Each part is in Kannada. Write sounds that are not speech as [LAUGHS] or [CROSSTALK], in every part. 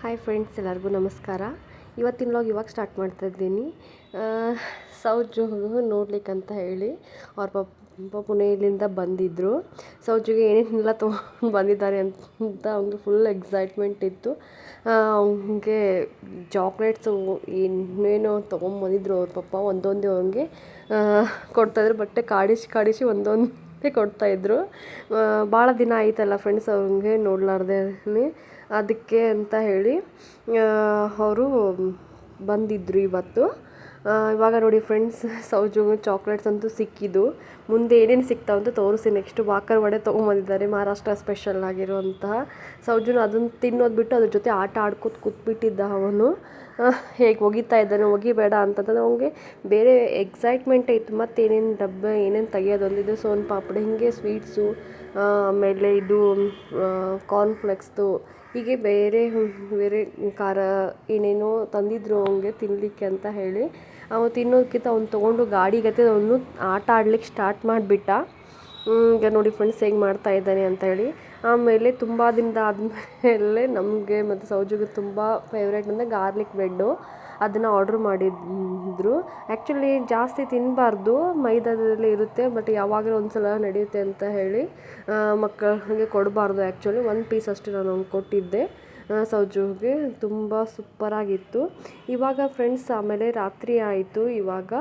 ಹಾಯ್ ಫ್ರೆಂಡ್ಸ್ ಎಲ್ಲರಿಗೂ ನಮಸ್ಕಾರ. ಇವತ್ತಿನ ಲಾಗ್ ಇವಾಗ ಸ್ಟಾರ್ಟ್ ಮಾಡ್ತಾ ಇದ್ದೀನಿ. ಸೌಜು ನೋಡ್ಲಿಕ್ಕಂತ ಹೇಳಿ ಅವ್ರ ಪಪ್ಪ ಪುಣೆಯಲ್ಲಿಂದ ಬಂದಿದ್ದರು ಸೌಜುಗೆ ಏನೇನೆಲ್ಲ ತೊಗೊಂಡು ಬಂದಿದ್ದಾರೆ ಅಂತ ಅವ್ನಿಗೆ ಫುಲ್ ಎಕ್ಸೈಟ್ಮೆಂಟ್ ಇತ್ತು. ಅವನಿಗೆ ಚಾಕ್ಲೇಟ್ಸು ಏನೇನೋ ತೊಗೊಂಬಂದಿದ್ರು ಅವ್ರ ಪಪ್ಪ, ಒಂದೊಂದೇ ಅವನಿಗೆ. ಕೊಡ್ತಾಯಿದ್ರು ಬಟ್ಟೆ ಕಾಡಿಸಿ ಕಾಡಿಸಿ ಒಂದೊಂದೇ ಕೊಡ್ತಾಯಿದ್ರು ಭಾಳ ದಿನ ಆಯ್ತಲ್ಲ ಫ್ರೆಂಡ್ಸ್ ಅವ್ರಿಗೆ ನೋಡಲಾರ್ದೆ ಅದಕ್ಕೆ ಅಂತ ಹೇಳಿ ಅವರು ಬಂದಿದ್ರು ಇವತ್ತು. ಇವಾಗ ನೋಡಿ ಫ್ರೆಂಡ್ಸ್ ಸೌಜು ಚಾಕ್ಲೇಟ್ಸ್ ಅಂತೂ ಸಿಕ್ಕಿದ್ದು. ಮುಂದೆ ಏನೇನು ಸಿಗ್ತಾವಂತ ತೋರಿಸಿ ನೆಕ್ಸ್ಟ್ ವಾಕರ್ ವಡೆ ತೊಗೊಂಬಂದಿದ್ದಾರೆ, ಮಹಾರಾಷ್ಟ್ರ ಸ್ಪೆಷಲ್ ಆಗಿರುವಂತಹ. ಸೌಜುನು ಅದನ್ನು ತಿನ್ನೋದು ಬಿಟ್ಟು ಅದ್ರ ಜೊತೆ ಆಟ ಆಡ್ಕೊತ ಕೂತ್ಬಿಟ್ಟಿದ್ದ ಅವನು. ಹೇಗೆ ಒಗಿತಾ ಇದ್ದಾನೆ, ಒಗಿಬೇಡ ಅಂತಂದ್ರೆ ಅವನಿಗೆ ಬೇರೆ ಎಕ್ಸೈಟ್ಮೆಂಟ್ ಇತ್ತು. ಮತ್ತು ಏನೇನು ಡಬ್ಬ, ಏನೇನು ತೆಗಿಯೋದೊಂದಿದೆ ಸೋನ್ ಪಾಪಡಿ, ಹೀಗೆ ಸ್ವೀಟ್ಸು ಆಮೇಲೆ ಇದು ಕಾರ್ನ್ಫ್ಲೆಕ್ಸ್ದು ಹೀಗೆ ಬೇರೆ ಬೇರೆ ಖಾರ ಏನೇನೋ ತಂದಿದ್ರು ಅವನಿಗೆ ತಿನ್ನಲಿಕ್ಕೆ ಅಂತ ಹೇಳಿ. ಅವನು ತಿನ್ನೋದಕ್ಕಿಂತ ಅವ್ನು ತೊಗೊಂಡು ಗಾಡಿಗತ್ತೆ ಅವನು ಆಟ ಆಡ್ಲಿಕ್ಕೆ ಸ್ಟಾರ್ಟ್ ಮಾಡಿಬಿಟ್ಟ. ಈಗ ನೋಡಿ ಫ್ರೆಂಡ್ಸ್ ಹೇಗೆ ಮಾಡ್ತಾ ಇದ್ದಾನೆ ಅಂತ ಹೇಳಿ. ಆಮೇಲೆ ತುಂಬ ದಿನದ ಆದಮೇಲೆ ನಮಗೆ ಮತ್ತು ಸೌಜುಗೆ ತುಂಬ ಫೇವ್ರೇಟ್ ಅಂದರೆ ಗಾರ್ಲಿಕ್ ಬ್ರೆಡ್ಡು ಅದನ್ನು ಆರ್ಡ್ರ್ ಮಾಡಿದ್ರು. ಆ್ಯಕ್ಚುಲಿ ಜಾಸ್ತಿ ತಿನ್ನಬಾರ್ದು ಮೈದಾದಲ್ಲಿ ಇರುತ್ತೆ ಬಟ್ ಯಾವಾಗಲೂ ಒಂದು ಸಲ ನಡೆಯುತ್ತೆ ಅಂತ ಹೇಳಿ ಮಕ್ಕಳಿಗೆ ಕೊಡಬಾರ್ದು ಆ್ಯಕ್ಚುಲಿ ಒಂದು ಪೀಸ್ ಅಷ್ಟೇ ನಾನು ಕೊಟ್ಟಿದ್ದೆ. ಸೌಜುಗೆ ತುಂಬ ಸೂಪರಾಗಿತ್ತು ಇವಾಗ ಫ್ರೆಂಡ್ಸ್ ಆಮೇಲೆ ರಾತ್ರಿ ಆಯಿತು. ಇವಾಗ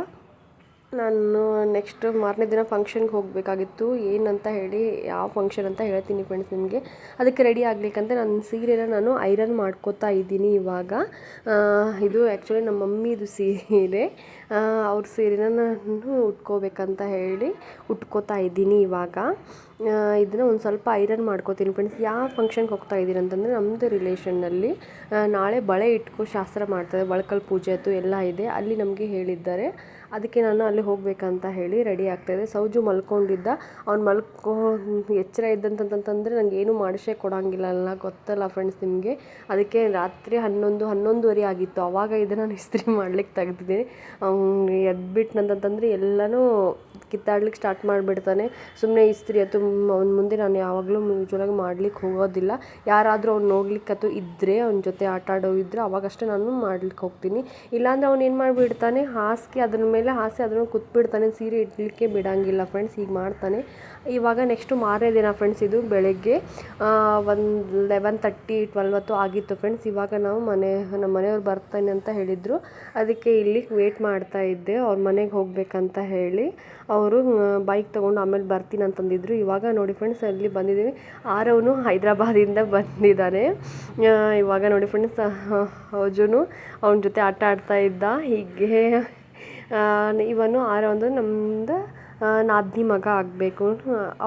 ನಾನು ನೆಕ್ಸ್ಟ್ ಮಾರನೇ ದಿನ ಫಂಕ್ಷನ್ಗೆ ಹೋಗಬೇಕಾಗಿತ್ತು. ಏನಂತ ಹೇಳಿ, ಯಾವ ಫಂಕ್ಷನ್ ಅಂತ ಹೇಳ್ತೀನಿ ಫ್ರೆಂಡ್ಸ್ ನಿಮಗೆ. ಅದಕ್ಕೆ ರೆಡಿ ಆಗಲಿಕ್ಕಂತ ನನ್ನ ಸೀರೆನ ನಾನು ಐರನ್ ಮಾಡ್ಕೋತಾ ಇದ್ದೀನಿ ಇವಾಗ. ಇದು ಆ್ಯಕ್ಚುಲಿ ನಮ್ಮ ಮಮ್ಮಿದು ಸೀರೆ. ಅವ್ರ ಸೀರೆನ ನಾನು ಉಟ್ಕೋಬೇಕಂತ ಹೇಳಿ ಉಟ್ಕೋತಾ ಇದ್ದೀನಿ ಇವಾಗ. ಇದನ್ನ ಒಂದು ಸ್ವಲ್ಪ ಐರನ್ ಮಾಡ್ಕೋತೀನಿ ಫ್ರೆಂಡ್ಸ್ ಯಾವ ಫಂಕ್ಷನ್ಗೆ ಹೋಗ್ತಾ ಇದ್ದೀನಿ ಅಂತಂದರೆ ನಮ್ಮದು ರಿಲೇಷನ್ನಲ್ಲಿ ನಾಳೆ ಬಳೆ ಇಟ್ಕೋ ಶಾಸ್ತ್ರ ಮಾಡ್ತಾರೆ ಬಳಕಲ್ ಪೂಜೆ ಅದು ಎಲ್ಲ ಇದೆ. ಅಲ್ಲಿ ನಮಗೆ ಹೇಳಿದ್ದಾರೆ. ಅದಕ್ಕೆ ನಾನು ಅಲ್ಲಿ ಹೋಗಬೇಕಂತ ಹೇಳಿ ರೆಡಿ ಆಗ್ತಾಯಿದ್ದೆ ಸೌಜು ಮಲ್ಕೊಂಡಿದ್ದ. ಅವ್ನು ಮಲ್ಕೋ, ಎಚ್ಚರ ಇದ್ದಂತಂತಂತಂದರೆ ನನಗೆ ಏನು ಮಾಡಿಸೇ ಕೊಡೋಂಗಿಲ್ಲ ಅಲ್ಲ, ಗೊತ್ತಲ್ಲ ಫ್ರೆಂಡ್ಸ್ ನಿಮಗೆ. ಅದಕ್ಕೆ ರಾತ್ರಿ ಹನ್ನೊಂದು, ಹನ್ನೊಂದುವರೆ ಆಗಿತ್ತು. ಆವಾಗ ಇದನ್ನು ನಾನು ಇಸ್ತ್ರಿ ಮಾಡ್ಲಿಕ್ಕೆ ತೆಗ್ದಿದ್ದೀನಿ. ಅವ್ನು ಎದ್ಬಿಟ್ನಂತಂತಂದರೆ ಎಲ್ಲನೂ ಕಿತ್ತಾಡ್ಲಿಕ್ಕೆ ಸ್ಟಾರ್ಟ್ ಮಾಡಿಬಿಡ್ತಾನೆ. ಸುಮ್ಮನೆ ಇಸ್ತ್ರಿ ಅದು ಅವ್ನ ಮುಂದೆ ನಾನು ಯಾವಾಗಲೂ ಯೂಶ್ವಲಾಗಿ ಮಾಡ್ಲಿಕ್ಕೆ ಹೋಗೋದಿಲ್ಲ. ಯಾರಾದರೂ ಅವ್ನು ನೋಡ್ಲಿಕ್ಕತ್ತು ಇದ್ದರೆ ಅವ್ನ ಜೊತೆ ಆಟ ಇದ್ದರೆ ಅವಾಗಷ್ಟೇ ನಾನು ಮಾಡ್ಲಿಕ್ಕೆ ಹೋಗ್ತೀನಿ. ಇಲ್ಲಾಂದರೆ ಅವ್ನು ಏನು ಮಾಡಿಬಿಡ್ತಾನೆ? ಹಾಸಿಗೆ ಅದ್ರ ಮೇಲೆ ಹಾಸಿ ಅದನ್ನು ಕೂತ್ಬಿಡ್ತಾನೆ. ಸೀರೆ ಇಡಲಿಕ್ಕೆ ಬಿಡೋಂಗಿಲ್ಲ ಫ್ರೆಂಡ್ಸ್ ಈಗ ಮಾಡ್ತಾನೆ. ಇವಾಗ ನೆಕ್ಸ್ಟು ಮಾರನೇ ದಿನ ಫ್ರೆಂಡ್ಸ್ ಇದು ಬೆಳಗ್ಗೆ ಒಂದು ಲೆವೆನ್ ತರ್ಟಿ ಟ್ವೆಲ್ವ್ ಹೊತ್ತು ಆಗಿತ್ತು ಫ್ರೆಂಡ್ಸ್ ಇವಾಗ ನಾವು ಮನೆ ನಮ್ಮ ಮನೆಯವ್ರು ಬರ್ತಾನೆ ಅಂತ ಹೇಳಿದರು. ಅದಕ್ಕೆ ಇಲ್ಲಿ ವೇಟ್ ಮಾಡ್ತಾ ಇದ್ದೆ, ಅವ್ರ ಮನೆಗೆ ಹೋಗಬೇಕಂತ ಹೇಳಿ. ಅವರು ಬೈಕ್ ತೊಗೊಂಡು ಆಮೇಲೆ ಬರ್ತೀನಿ ಅಂತಂದಿದ್ರು. ಇವಾಗ ನೋಡಿ ಫ್ರೆಂಡ್ಸ್ ಅಲ್ಲಿ ಬಂದಿದ್ದೀವಿ ಆರವನು ಹೈದ್ರಾಬಾದಿಂದ ಬಂದಿದ್ದಾನೆ ಇವಾಗ ನೋಡಿ ಫ್ರೆಂಡ್ಸ್ ಅವಜುನು ಅವನ ಜೊತೆ ಆಟ ಆಡ್ತಾ ಇದ್ದ. ಹೀಗೆ ಇವನು ಆರವಂದು ನಮ್ಮದು ನಾದಿನಿ ಮಗ ಆಗಬೇಕು.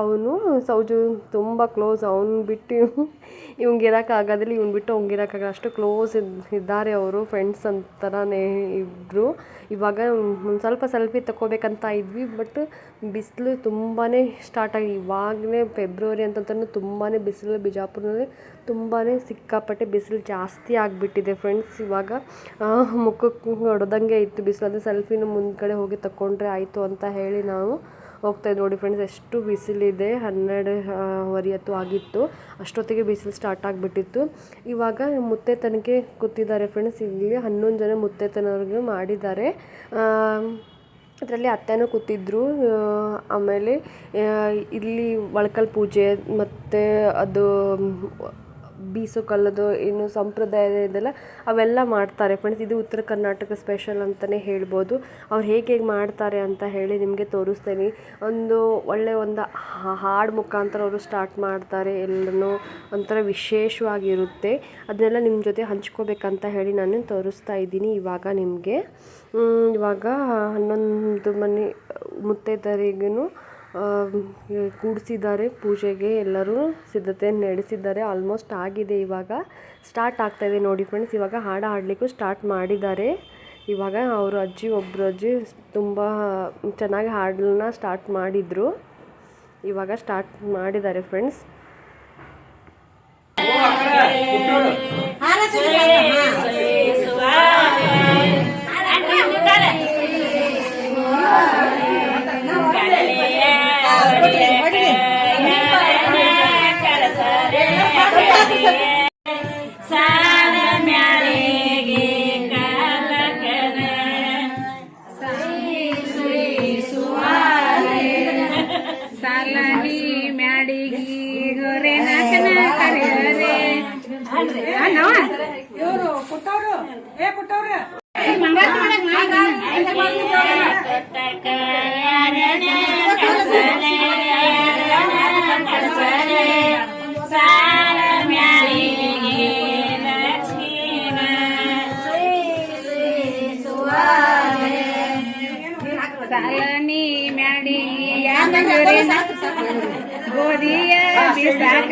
ಅವನು ಸೌಜು ತುಂಬ ಕ್ಲೋಸ್ ಅವ್ನು ಬಿಟ್ಟು ಇವ್ನಿಗೆ ಇರೋಕ್ಕಾಗೋದಿಲ್ಲ ಇವ್ನು ಬಿಟ್ಟು ಅವ್ನಿಗೆ ಇರೋಕ್ಕಾಗಲ್ಲ ಅಷ್ಟು ಕ್ಲೋಸ್ ಇದ್ದಾರೆ ಅವರು ಫ್ರೆಂಡ್ಸ್ ಅಂತರನೇ ಇಬ್ಬರು ಇವಾಗ ಒಂದು ಸ್ವಲ್ಪ ಸೆಲ್ಫಿ ತಗೋಬೇಕಂತ ಇದ್ವಿ ಬಟ್ ಬಿಸಿಲು ತುಂಬಾ ಸ್ಟಾರ್ಟ್ ಆಗಿ, ಇವಾಗಲೇ ಫೆಬ್ರವರಿ ಅಂತಂತಂದ್ರೆ ತುಂಬಾ ಬಿಸಿಲು ಬಿಜಾಪುರದಲ್ಲಿ ತುಂಬಾ ಸಿಕ್ಕಾಪಟ್ಟೆ ಬಿಸಿಲು ಜಾಸ್ತಿ ಆಗಿಬಿಟ್ಟಿದೆ ಫ್ರೆಂಡ್ಸ್ ಇವಾಗ ಮುಖಕ್ಕೆ ಹೊಡೆದಂಗೆ ಇತ್ತು ಬಿಸಿಲು, ಅದು ಸೆಲ್ಫಿನ ಮುಂದ್ಗಡೆ ಹೋಗಿ ತಗೊಂಡ್ರೆ ಆಯಿತು ಅಂತ ಹೇಳಿ ನಾವು ಹೋಗ್ತಾಯಿದ್ದು ನೋಡಿ ಫ್ರೆಂಡ್ಸ್ ಎಷ್ಟು ಬಿಸಿಲಿದೆ. ಹನ್ನೆರಡು ವರಿಯತ್ತು ಆಗಿತ್ತು. ಅಷ್ಟೊತ್ತಿಗೆ ಬಿಸಿಲು ಸ್ಟಾರ್ಟ್ ಆಗಿಬಿಟ್ಟಿತ್ತು. ಇವಾಗ ಮುತ್ತೆ ತನಕ್ಕೆ ಕೂತಿದ್ದಾರೆ ಫ್ರೆಂಡ್ಸ್ ಇಲ್ಲಿ ಹನ್ನೊಂದು ಜನ ಮುತ್ತೈತನವ್ರಿಗೆ ಮಾಡಿದ್ದಾರೆ. ಅದರಲ್ಲಿ ಅತ್ತೆನೂ ಕೂತಿದ್ರು. ಆಮೇಲೆ ಇಲ್ಲಿ ಒಳಕಲ್ ಪೂಜೆ, ಮತ್ತು ಅದು ಬೀಸೋ ಕಲ್ಲದು ಏನು ಸಂಪ್ರದಾಯ ಇದೆಲ್ಲ ಅವೆಲ್ಲ ಮಾಡ್ತಾರೆ ಫ್ರೆಂಡ್ಸ್. ಇದು ಉತ್ತರ ಕರ್ನಾಟಕ ಸ್ಪೆಷಲ್ ಅಂತಲೇ ಹೇಳ್ಬೋದು. ಅವ್ರು ಹೇಗೆ ಹೇಗೆ ಮಾಡ್ತಾರೆ ಅಂತ ಹೇಳಿ ನಿಮಗೆ ತೋರಿಸ್ತೀನಿ. ಒಂದು ಒಳ್ಳೆಯ ಒಂದು ಹಾಡು ಮುಖಾಂತರ ಅವರು ಸ್ಟಾರ್ಟ್ ಮಾಡ್ತಾರೆ ಎಲ್ಲನೂ. ಒಂಥರ ವಿಶೇಷವಾಗಿರುತ್ತೆ. ಅದನ್ನೆಲ್ಲ ನಿಮ್ಮ ಜೊತೆ ಹಂಚ್ಕೋಬೇಕಂತ ಹೇಳಿ ನಾನು ತೋರಿಸ್ತಾ ಇದ್ದೀನಿ ಇವಾಗ ನಿಮಗೆ. ಇವಾಗ ಹನ್ನೊಂದು ಮನೆ ಮುತ್ತೈದರಿಗೂ ಕೂಡಿಸಿದ್ದಾರೆ ಪೂಜೆಗೆ ಎಲ್ಲರೂ ಸಿದ್ಧತೆ ನಡೆಸಿದ್ದಾರೆ ಆಲ್ಮೋಸ್ಟ್ ಆಗಿದೆ ಇವಾಗ ಸ್ಟಾರ್ಟ್ ಆಗ್ತಾ ಇದೆ ನೋಡಿ ಫ್ರೆಂಡ್ಸ್ ಇವಾಗ ಹಾಡು ಹಾಡಲಿಕ್ಕೂ ಸ್ಟಾರ್ಟ್ ಮಾಡಿದ್ದಾರೆ ಇವಾಗ ಅವರು ಅಜ್ಜಿ ಒಬ್ಬರು ಅಜ್ಜಿ ತುಂಬ ಚೆನ್ನಾಗಿ ಹಾಡನ್ನ ಸ್ಟಾರ್ಟ್ ಮಾಡಿದರು ಇವಾಗ ಸ್ಟಾರ್ಟ್ ಮಾಡಿದ್ದಾರೆ ಫ್ರೆಂಡ್ಸ್ ಏ ಪುಟ್ಟವ್ರು ಸಾಲನಿ ಮ್ಯಾಡಿ ಯಾಂಗೂರಿನ ಗೋಧಿಯ ಬಿಸಾಕ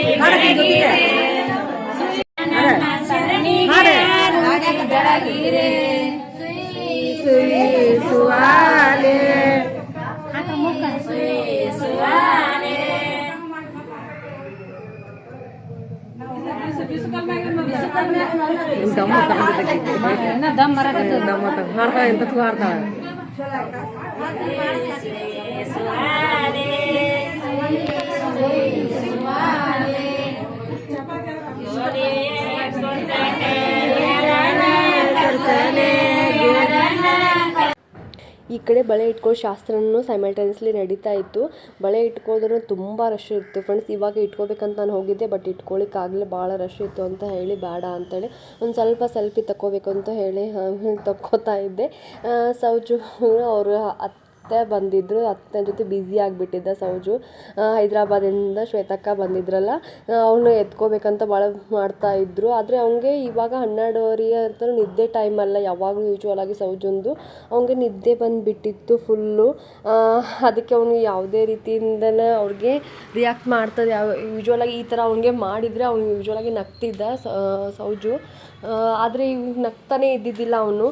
Terima kasih. ಈ ಕಡೆ ಬಳೆ ಇಟ್ಕೊಳ್ಳೋ ಶಾಸ್ತ್ರನೂ ಸೈಮಲ್ಟೇನಿಯಸ್ಲಿ ನಡೀತಾ ಇತ್ತು. ಬಳೆ ಇಟ್ಕೋದ್ರೂ ತುಂಬ ರಶ್ ಇತ್ತು. ಫ್ರೆಂಡ್ಸ್ ಇವಾಗ ಇಟ್ಕೋಬೇಕಂತ ನಾನು ಹೋಗಿದ್ದೆ ಬಟ್ ಇಟ್ಕೊಳ್ಳಿಕ್ಕಾಗಲಿ ಭಾಳ ರಶ್ ಇತ್ತು ಅಂತ ಹೇಳಿ, ಬೇಡ ಅಂತೇಳಿ ಒಂದು ಸ್ವಲ್ಪ ಸೆಲ್ಫಿ ತಗೋಬೇಕು ಅಂತ ಹೇಳಿ ತಕ್ಕೋತಾ ಇದ್ದೆ. ಸೌಜು ಅವರು ಅತ್ತೆ ಬಂದಿದ್ದರು ಅತ್ತೆ ಜೊತೆ ಬ್ಯುಸಿ ಆಗಿಬಿಟ್ಟಿದ್ದ ಸೌಜು. ಹೈದರಾಬಾದಿಂದ ಶ್ವೇತಕ್ಕ ಬಂದಿದ್ರಲ್ಲ ಅವನು ಎತ್ಕೋಬೇಕಂತ ಭಾಳ ಮಾಡ್ತಾ ಇದ್ರು. ಆದರೆ ಅವನಿಗೆ ಇವಾಗ ಹನ್ನೆರಡುವರೆ ಅಂತ ನಿದ್ದೆ ಟೈಮ್ ಅಲ್ಲ, ಯಾವಾಗಲೂ ಯೂಶ್ವಲ್ ಆಗಿ ಸೌಜಂದು. ಅವನಿಗೆ ನಿದ್ದೆ ಬಂದುಬಿಟ್ಟಿತ್ತು ಫುಲ್ಲು ಅದಕ್ಕೆ ಅವನು ಯಾವುದೇ ರೀತಿಯಿಂದನೇ ಅವ್ರಿಗೆ ರಿಯಾಕ್ಟ್ ಮಾಡ್ತದೆ. ಯಾವ ಆಗಿ ಈ ಥರ ಅವನಿಗೆ ಮಾಡಿದರೆ ಅವನು ಯೂಶ್ವಲಾಗಿ ನಗ್ತಿದ್ದ ಸೌಜು. ಆದರೆ ನಗ್ತಾನೆ ಇದ್ದಿದ್ದಿಲ್ಲ ಅವನು.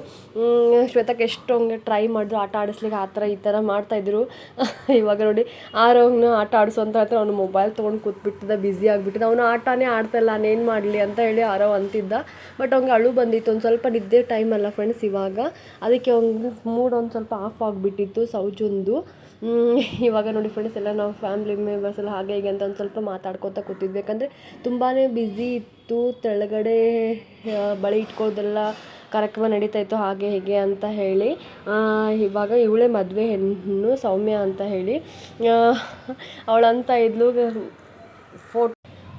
ಶ್ವೇತಕ್ಕೆ ಎಷ್ಟು ಟ್ರೈ ಮಾಡಿದ್ರು, ಆಟ ಆಡಿಸ್ಲಿಕ್ಕೆ ಆ ಥರ ಈ ಥರ ಮಾಡ್ತಾಯಿದ್ರು [LAUGHS] ಇವಾಗ ನೋಡಿ ಆರೋಗ್ನ ಆಟ ಆಡಿಸು ಅಂತ ಹೇಳ್ತಾರೆ ಅವನು ಮೊಬೈಲ್ ತೊಗೊಂಡು ಕೂತ್ಬಿಟ್ಟಿದ್ದ ಬ್ಯುಸಿ ಆಗಿಬಿಟ್ಟಿದ್ದ. ಅವನು ಆಟನೇ ಆಡ್ತಾಯಿಲ್ಲ ನಾನೇನು ಮಾಡಲಿ ಅಂತ ಹೇಳಿ ಆರೋ ಅಂತಿದ್ದ. ಬಟ್ ಅವ್ನಿಗೆ ಅಳು ಬಂದಿತ್ತು, ಒಂದು ಸ್ವಲ್ಪ ನಿದ್ದೆ ಟೈಮ್ ಅಲ್ಲ ಫ್ರೆಂಡ್ಸ್ ಇವಾಗ. ಅದಕ್ಕೆ ಅವ್ನಿಗೆ ಮೂಡ್ ಒಂದು ಸ್ವಲ್ಪ ಆಫ್ ಆಗಿಬಿಟ್ಟಿತ್ತು, ಸೌಜುಂದು. ಇವಾಗ ನೋಡಿ ಫ್ರೆಂಡ್ಸ್ ಎಲ್ಲ ನಾವು ಫ್ಯಾಮಿಲಿ ಮೆಂಬರ್ಸ್ ಎಲ್ಲ ಹಾಗೆ ಹೀಗೆ ಅಂತ ಒಂದು ಸ್ವಲ್ಪ ಮಾತಾಡ್ಕೊತಾ ಕೂತಿದ್ವಿ. ಯಾಕಂದರೆ ತುಂಬಾ ಬ್ಯುಸಿ ಇತ್ತು, ತೆಳಗಡೆ ಬಳೆ ಇಟ್ಕೊಳ್ಳೋದೆಲ್ಲ ಕಾರ್ಯಕ್ರಮ ನಡೀತಾ ಇತ್ತು ಹಾಗೆ ಹೀಗೆ ಅಂತ ಹೇಳಿ. ಇವಾಗ ಇವಳೇ ಮದುವೆ ಹೆಣ್ಣು ಸೌಮ್ಯ ಅಂತ ಹೇಳಿ. ಅವಳಂತ ಇದ್ಲು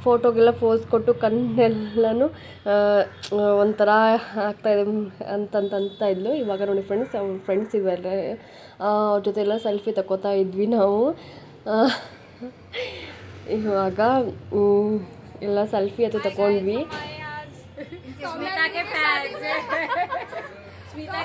ಫೋಟೋಗೆಲ್ಲ ಫೋಸ್ ಕೊಟ್ಟು ಕಣ್ಣೆಲ್ಲನೂ ಒಂಥರ ಆಗ್ತಾಯಿದೆ ಅಂತಂತ ಇದ್ಲು. ಇವಾಗ ನೋಡಿ ಫ್ರೆಂಡ್ಸ್ ಅವ್ರ ಫ್ರೆಂಡ್ಸ್ ಇವೆಲ್ಲ ಅವ್ರ ಜೊತೆ ಎಲ್ಲ ಸೆಲ್ಫಿ ತಗೋತಾ ಇದ್ವಿ ನಾವು. ಇವಾಗ ಎಲ್ಲ ಸೆಲ್ಫಿ ಅದು ತಗೊಂಡ್ವಿ ಸ್ಮಿತಾ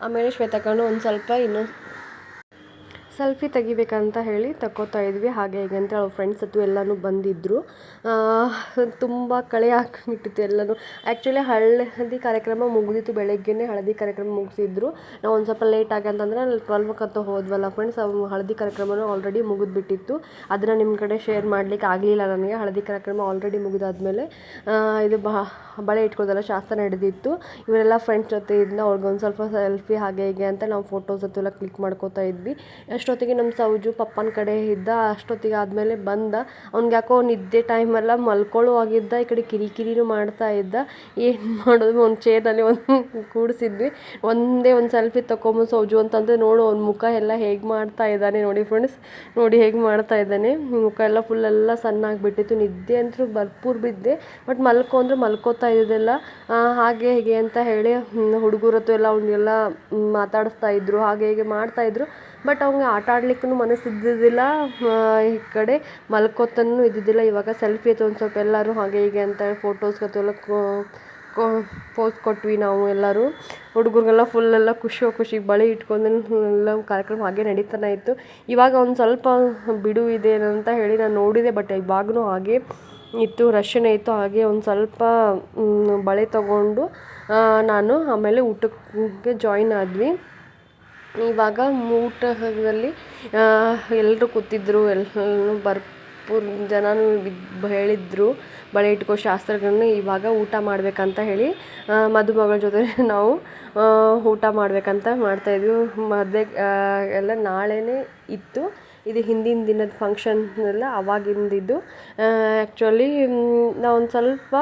ಆಮೇಲೆ ಶ್ವೇತಕ್ಕನು ಒಂದು ಸ್ವಲ್ಪ ಇನ್ನು ಸೆಲ್ಫಿ ತೆಗಿಬೇಕಂತ ಹೇಳಿ ತಗೋತಾ ಇದ್ವಿ. ಹಾಗೆ ಹೀಗೆ ಅಂತ ಅವ್ರ ಫ್ರೆಂಡ್ಸ್ ಹತ್ತು ಎಲ್ಲನೂ ಬಂದಿದ್ದರು ತುಂಬ ಕಳೆ ಹಾಕಿಬಿಟ್ಟಿತ್ತು ಎಲ್ಲನೂ. ಆ್ಯಕ್ಚುಲಿ ಹಳದಿ ಕಾರ್ಯಕ್ರಮ ಮುಗಿದಿತ್ತು, ಬೆಳಗ್ಗೆನೇ ಹಳದಿ ಕಾರ್ಯಕ್ರಮ ಮುಗಿಸಿದ್ರು. ನಾವು ಒಂದು ಸ್ವಲ್ಪ ಲೇಟ್ ಆಗಿ ಅಂತಂದರೆ ಟ್ವೆಲ್ವಕ್ಕೆ ಅಂತ ಹೋದ್ವಲ್ಲ ಫ್ರೆಂಡ್ಸ್ ಅವ್ರು ಹಳದಿ ಕಾರ್ಯಕ್ರಮನೂ ಆಲ್ರೆಡಿ ಮುಗಿದ್ಬಿಟ್ಟಿತ್ತು. ಅದನ್ನು ನಿಮ್ಮ ಕಡೆ ಶೇರ್ ಮಾಡಲಿಕ್ಕೆ ಆಗಲಿಲ್ಲ ನನಗೆ. ಹಳದಿ ಕಾರ್ಯಕ್ರಮ ಆಲ್ರೆಡಿ ಮುಗಿದಾದ್ಮೇಲೆ ಇದು ಬಾ, ಬಳೆ ಇಟ್ಕೊಳ್ಳೋದೆಲ್ಲ ಶಾಸ್ತ್ರ ನಡೆದಿತ್ತು. ಇವರೆಲ್ಲ ಫ್ರೆಂಡ್ಸ್ ಜೊತೆ ಇದ್ನ ಅವ್ರಿಗೊಂದು ಸ್ವಲ್ಪ ಸೆಲ್ಫಿ ಹಾಗೆ ಹೀಗೆ ಅಂತ ನಾವು ಫೋಟೋಸ್ ಎಲ್ಲ ಕ್ಲಿಕ್ ಮಾಡ್ಕೋತಾ ಇದ್ವಿ. ಅಷ್ಟೊತ್ತಿಗೆ ನಮ್ಮ ಸೌಜು ಪಪ್ಪನ ಕಡೆ ಇದ್ದ ಅಷ್ಟೊತ್ತಿಗೆ ಆದಮೇಲೆ ಬಂದ. ಅವ್ನಿಗೆ ಯಾಕೋ ನಿದ್ದೆ ಟೈಮೆಲ್ಲ ಮಲ್ಕೊಳ್ಳುವಾಗಿದ್ದ ಈ ಕಡೆ ಕಿರಿಕಿರಿನೂ ಮಾಡ್ತಾ ಇದ್ದ. ಏನು ಮಾಡೋದು? ಒಂದು ಚೇರ್ನಲ್ಲಿ ಒಂದು [LAUGHS] ಕೂಡಿಸಿದ್ವಿ. ಒಂದೇ ಒಂದು ಸೆಲ್ಫಿ ತಗೊಂಬಂದು ಸೌಜು ಅಂತಂದರೆ ನೋಡು ಅವ್ನ ಮುಖ ಎಲ್ಲ ಹೇಗೆ ಮಾಡ್ತಾ ಇದ್ದಾನೆ ನೋಡಿ ಫ್ರೆಂಡ್ಸ್ ನೋಡಿ ಹೇಗೆ ಮಾಡ್ತಾ ಇದ್ದಾನೆ. ಮುಖ ಎಲ್ಲ ಫುಲ್ ಎಲ್ಲ ಸಣ್ಣ ಆಗಿಬಿಟ್ಟಿತ್ತು ನಿದ್ದೆ ಅಂತೂ ಭರ್ಪೂರ್ ಬಿದ್ದೆ. ಬಟ್ ಮಲ್ಕೊ ಅಂದ್ರೆ ಮಲ್ಕೋತಾ ಇದ್ದಿದ್ದೆಲ್ಲ. ಆ, ಹಾಗೆ ಹೇಗೆ ಅಂತ ಹೇಳಿ ಹುಡುಗರತ್ತು ಎಲ್ಲ ಅವನ್ನೆಲ್ಲ ಮಾತಾಡಿಸ್ತಾ ಇದ್ರು ಹಾಗೆ ಹೀಗೆ ಮಾಡ್ತಾ ಇದ್ರು. ಬಟ್ ಅವ್ನಿಗೆ ಆಟ ಆಡ್ಲಿಕ್ಕೂ ಮನಸ್ಸು ಇದ್ದಿದ್ದಿಲ್ಲ ಈ ಕಡೆ ಮಲ್ಕೋತನೂ ಇದ್ದಿದ್ದಿಲ್ಲ. ಇವಾಗ ಸೆಲ್ಫಿ ಆಯ್ತು ಒಂದು ಸ್ವಲ್ಪ ಎಲ್ಲರೂ ಹಾಗೆ ಹೀಗೆ ಅಂತ ಫೋಟೋಸ್ ಅಥವಾ ಪೋಸ್ ಕೊಟ್ವಿ ನಾವು ಎಲ್ಲರೂ. ಹುಡುಗರಿಗೆಲ್ಲ ಫುಲ್ ಎಲ್ಲ ಖುಷಿ ಖುಷಿ ಬಳೆ ಇಟ್ಕೊಂಡು ಎಲ್ಲ ಕಾರ್ಯಕ್ರಮ ಹಾಗೆ ನಡೀತಾನೆ ಇತ್ತು. ಇವಾಗ ಒಂದು ಸ್ವಲ್ಪ ಬಿಡು ಇದೆ ಅಂತ ಹೇಳಿ ನಾನು ನೋಡಿದೆ ಬಟ್ ಇವಾಗಲೂ ಹಾಗೆ ಇತ್ತು ರಷ್ಯನೇ ಇತ್ತು. ಹಾಗೆ ಒಂದು ಸ್ವಲ್ಪ ಬಳೆ ತಗೊಂಡು ನಾನು ಆಮೇಲೆ ಊಟಕ್ಕೆ ಜಾಯಿನ್ ಆದ್ವಿ. ಇವಾಗ ಊಟದಲ್ಲಿ ಎಲ್ಲರೂ ಕೂತಿದ್ರು ಎಲ್ಲರೂ ಭರ್ಪೂರ್ ಜನನು ಬಿದ್ದು ಹೇಳಿದ್ರು, ಬಳೆ ಇಟ್ಕೋ ಶಾಸ್ತ್ರಗಳನ್ನ, ಇವಾಗ ಊಟ ಮಾಡಬೇಕಂತ ಹೇಳಿ ಮದುಮಗಳ ಜೊತೆ ನಾವು ಊಟ ಮಾಡಬೇಕಂತ ಮಾಡ್ತಾಯಿದ್ವಿ ಮದುವೆ ಎಲ್ಲ ನಾಳೆಯೇ ಇತ್ತು. ಇದು ಹಿಂದಿನ ದಿನದ ಫಂಕ್ಷನ್ ಎಲ್ಲ ಅವಾಗಿಂದಿದ್ದು. ಆ್ಯಕ್ಚುಲಿ ನಾವೊಂದು ಸ್ವಲ್ಪ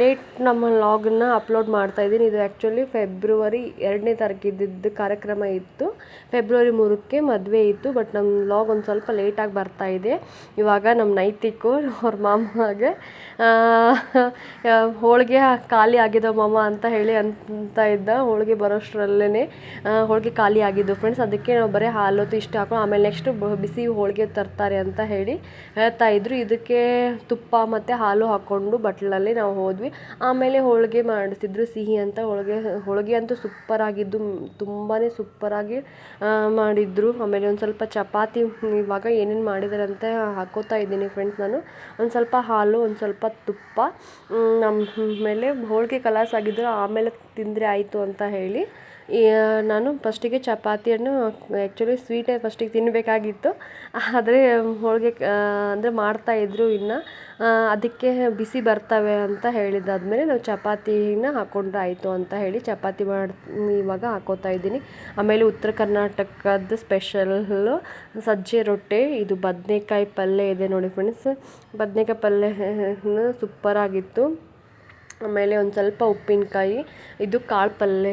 ಲೇಟ್ ನಮ್ಮ ಲಾಗನ್ನ ಅಪ್ಲೋಡ್ ಮಾಡ್ತಾ ಇದ್ದೀನಿ. ಇದು ಆ್ಯಕ್ಚುಲಿ ಫೆಬ್ರವರಿ ಎರಡನೇ ತಾರೀಕಿದ್ದು ಕಾರ್ಯಕ್ರಮ ಇತ್ತು. ಫೆಬ್ರವರಿ ಮೂರಕ್ಕೆ ಮದುವೆ ಇತ್ತು ಬಟ್ ನಮ್ಮ ಲಾಗ್ ಒಂದು ಸ್ವಲ್ಪ ಲೇಟಾಗಿ ಬರ್ತಾ ಇದೆ. ಇವಾಗ ನಮ್ಮ ನೈತಿಕ್ಕು ಅವ್ರ ಮಾಮಗೆ ಹೋಳಿಗೆ ಖಾಲಿ ಆಗಿದೆ ಮಾಮ ಅಂತ ಹೇಳಿ ಅಂತ ಇದ್ದ. ಹೋಳಿಗೆ ಬರೋಷ್ಟರಲ್ಲೇ ಹೋಳಿಗೆ ಖಾಲಿ ಆಗಿದ್ದು ಫ್ರೆಂಡ್ಸ್ ಅದಕ್ಕೆ ನಾವು ಬರೀ ಹಾಲೊತ್ತು ಇಷ್ಟ ಹಾಕೊಂಡು ಆಮೇಲೆ ನೆಕ್ಸ್ಟು ಬಿಸಿ ಹೋಳಿಗೆ ತರ್ತಾರೆ ಅಂತ ಹೇಳಿ ಹೇಳ್ತಾ ಇದ್ರು. ಇದಕ್ಕೆ ತುಪ್ಪ ಮತ್ತು ಹಾಲು ಹಾಕ್ಕೊಂಡು ಬಟ್ಲಲ್ಲಿ ನಾವು ಹೋದ್ವಿ. ಆಮೇಲೆ ಹೋಳಿಗೆ ಮಾಡಿಸಿದ್ರು. ಸಿಹಿ ಅಂತ ಹೋಳಿಗೆ ಹೋಳಿಗೆ ಅಂತೂ ಸೂಪರ್ ಆಗಿದ್ದು ತುಂಬಾ ಸೂಪರಾಗಿ ಮಾಡಿದ್ರು. ಆಮೇಲೆ ಒಂದು ಸ್ವಲ್ಪ ಚಪಾತಿ, ಇವಾಗ ಏನೇನು ಮಾಡಿದ್ದಾರೆ ಅಂತ ಹಾಕೋತಾ ಇದ್ದೀನಿ ಫ್ರೆಂಡ್ಸ್ ನಾನು. ಒಂದು ಸ್ವಲ್ಪ ಹಾಲು, ಒಂದು ಸ್ವಲ್ಪ ತುಪ್ಪ ಆಮೇಲೆ ಹೋಳಿಗೆ ಕಲಾಸ್ ಆಗಿದ್ರು. ಆಮೇಲೆ ತಿಂದರೆ ಆಯಿತು ಅಂತ ಹೇಳಿ. ನಾನು ಫಸ್ಟಿಗೆ ಚಪಾತಿಯನ್ನು ಆ್ಯಕ್ಚುಲಿ ಸ್ವೀಟೇ ಫಸ್ಟಿಗೆ ತಿನ್ನಬೇಕಾಗಿತ್ತು ಆದರೆ ಹೋಳಿಗೆ ಅಂದರೆ ಮಾಡ್ತಾಯಿದ್ರು ಇನ್ನು. ಅದಕ್ಕೆ ಬಿಸಿ ಬರ್ತವೆ ಅಂತ ಹೇಳಿದಾದ್ಮೇಲೆ ನಾವು ಚಪಾತಿನ ಹಾಕ್ಕೊಂಡ್ರೆ ಆಯಿತು ಅಂತ ಹೇಳಿ ಚಪಾತಿ ಮಾಡಿ, ಇವಾಗ ಹಾಕೋತಾ ಇದ್ದೀನಿ. ಆಮೇಲೆ ಉತ್ತರ ಕರ್ನಾಟಕದ ಸ್ಪೆಷಲ್ಲು ಸಜ್ಜೆ ರೊಟ್ಟಿ, ಇದು ಬದನೇಕಾಯಿ ಪಲ್ಯ ಇದೆ ನೋಡಿ ಫ್ರೆಂಡ್ಸ್ ಬದನೆಕಾಯಿ ಪಲ್ಯ ಸೂಪರಾಗಿತ್ತು ಆಮೇಲೆ ಒಂದು ಸ್ವಲ್ಪ ಉಪ್ಪಿನಕಾಯಿ, ಇದು ಕಾಳು ಪಲ್ಯ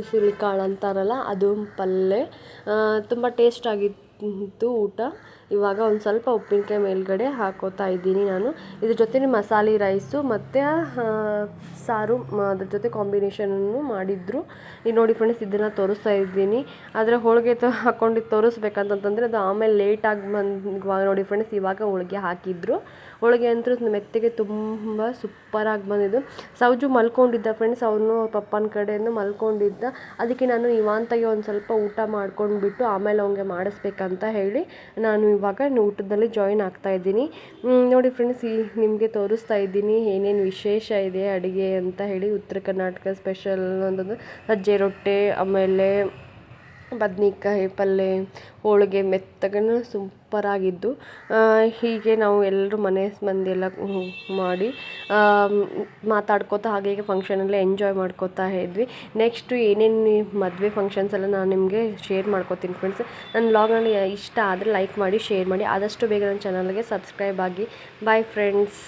ಉಸುಳಿ ಕಾಳು ಅಂತಾರಲ್ಲ, ಅದು ಪಲ್ಯ ತುಂಬ ಟೇಸ್ಟಾಗಿತ್ತು ಊಟ. ಇವಾಗ ಒಂದು ಸ್ವಲ್ಪ ಉಪ್ಪಿನಕಾಯಿ ಮೇಲ್ಗಡೆ ಹಾಕೋತಾ ಇದ್ದೀನಿ ನಾನು. ಇದ್ರ ಜೊತೆ ಮಸಾಲೆ ರೈಸು ಮತ್ತು ಸಾರು ಅದ್ರ ಜೊತೆ ಕಾಂಬಿನೇಷನನ್ನು ಮಾಡಿದ್ರು. ಈಗ ನೋಡಿ ಫ್ರೆಂಡ್ಸ್ ಇದನ್ನು ತೋರಿಸ್ತಾ ಇದ್ದೀನಿ. ಆದರೆ ಹೋಳಿಗೆ ತ ಹಾಕ್ಕೊಂಡು ತೋರಿಸ್ಬೇಕಂತಂತಂದರೆ ಅದು ಆಮೇಲೆ ಲೇಟಾಗಿ ಬಂದು ನೋಡಿ ಫ್ರೆಂಡ್ಸ್ ಇವಾಗ ಹೋಳಿಗೆ ಹಾಕಿದ್ರು. ಹೋಳಿಗೆ ಅಂತೂ ಮೆತ್ತಗೆ ತುಂಬ ಸೂಪರಾಗಿ ಬಂದಿದ್ದು. ಸೌಜು ಮಲ್ಕೊಂಡಿದ್ದ ಫ್ರೆಂಡ್ಸ್ ಅವನು ಪಪ್ಪನ ಕಡೆಯಿಂದ ಮಲ್ಕೊಂಡಿದ್ದ. ಅದಕ್ಕೆ ನಾನು ಇವಾಂತಾಗಿ ಒಂದು ಸ್ವಲ್ಪ ಊಟ ಮಾಡ್ಕೊಂಡ್ಬಿಟ್ಟು ಆಮೇಲೆ ಅವನಿಗೆ ಮಾಡಿಸ್ಬೇಕಂತ ಹೇಳಿ ನಾನು ಇವಾಗ ಊಟದಲ್ಲಿ ಜಾಯಿನ್ ಆಗ್ತಾ ಇದ್ದೀನಿ. ನೋಡಿ ಫ್ರೆಂಡ್ಸ್ ಈ ನಿಮಗೆ ತೋರಿಸ್ತಾ ಇದ್ದೀನಿ ಏನೇನು ವಿಶೇಷ ಇದೆ ಅಡುಗೆ ಅಂತ ಹೇಳಿ. ಉತ್ತರ ಕರ್ನಾಟಕ ಸ್ಪೆಷಲ್ ಅಂತಂದು ಸಜ್ಜೆ ರೊಟ್ಟಿ, ಆಮೇಲೆ ಬದ್ನಿಕಾಯಿ ಪಲ್ಯ ಹೋಳಿಗೆ ಮೆತ್ತಗನ ಸೂಪರಾಗಿದ್ದು ಹೀಗೆ ನಾವು ಎಲ್ಲರೂ ಮನೆ ಮಂದಿ ಎಲ್ಲ ಮಾಡಿ ಮಾತಾಡ್ಕೋತಾ ಹಾಗೆ ಹೀಗೆ ಫಂಕ್ಷನೆಲ್ಲ ಎಂಜಾಯ್ ಮಾಡ್ಕೋತಾ ಇದ್ವಿ. ನೆಕ್ಸ್ಟು ಏನೇನು ಮದುವೆ ಫಂಕ್ಷನ್ಸ್ ಎಲ್ಲ ನಾನು ನಿಮಗೆ ಶೇರ್ ಮಾಡ್ಕೋತೀನಿ ಫ್ರೆಂಡ್ಸ್ ನನ್ನ ವ್ಲಾಗ್ನಲ್ಲಿ ಇಷ್ಟ ಆದರೆ ಲೈಕ್ ಮಾಡಿ ಶೇರ್ ಮಾಡಿ. ಆದಷ್ಟು ಬೇಗ ನನ್ನ ಚಾನಲ್ಗೆ ಸಬ್ಸ್ಕ್ರೈಬ್ ಆಗಿ. Bye friends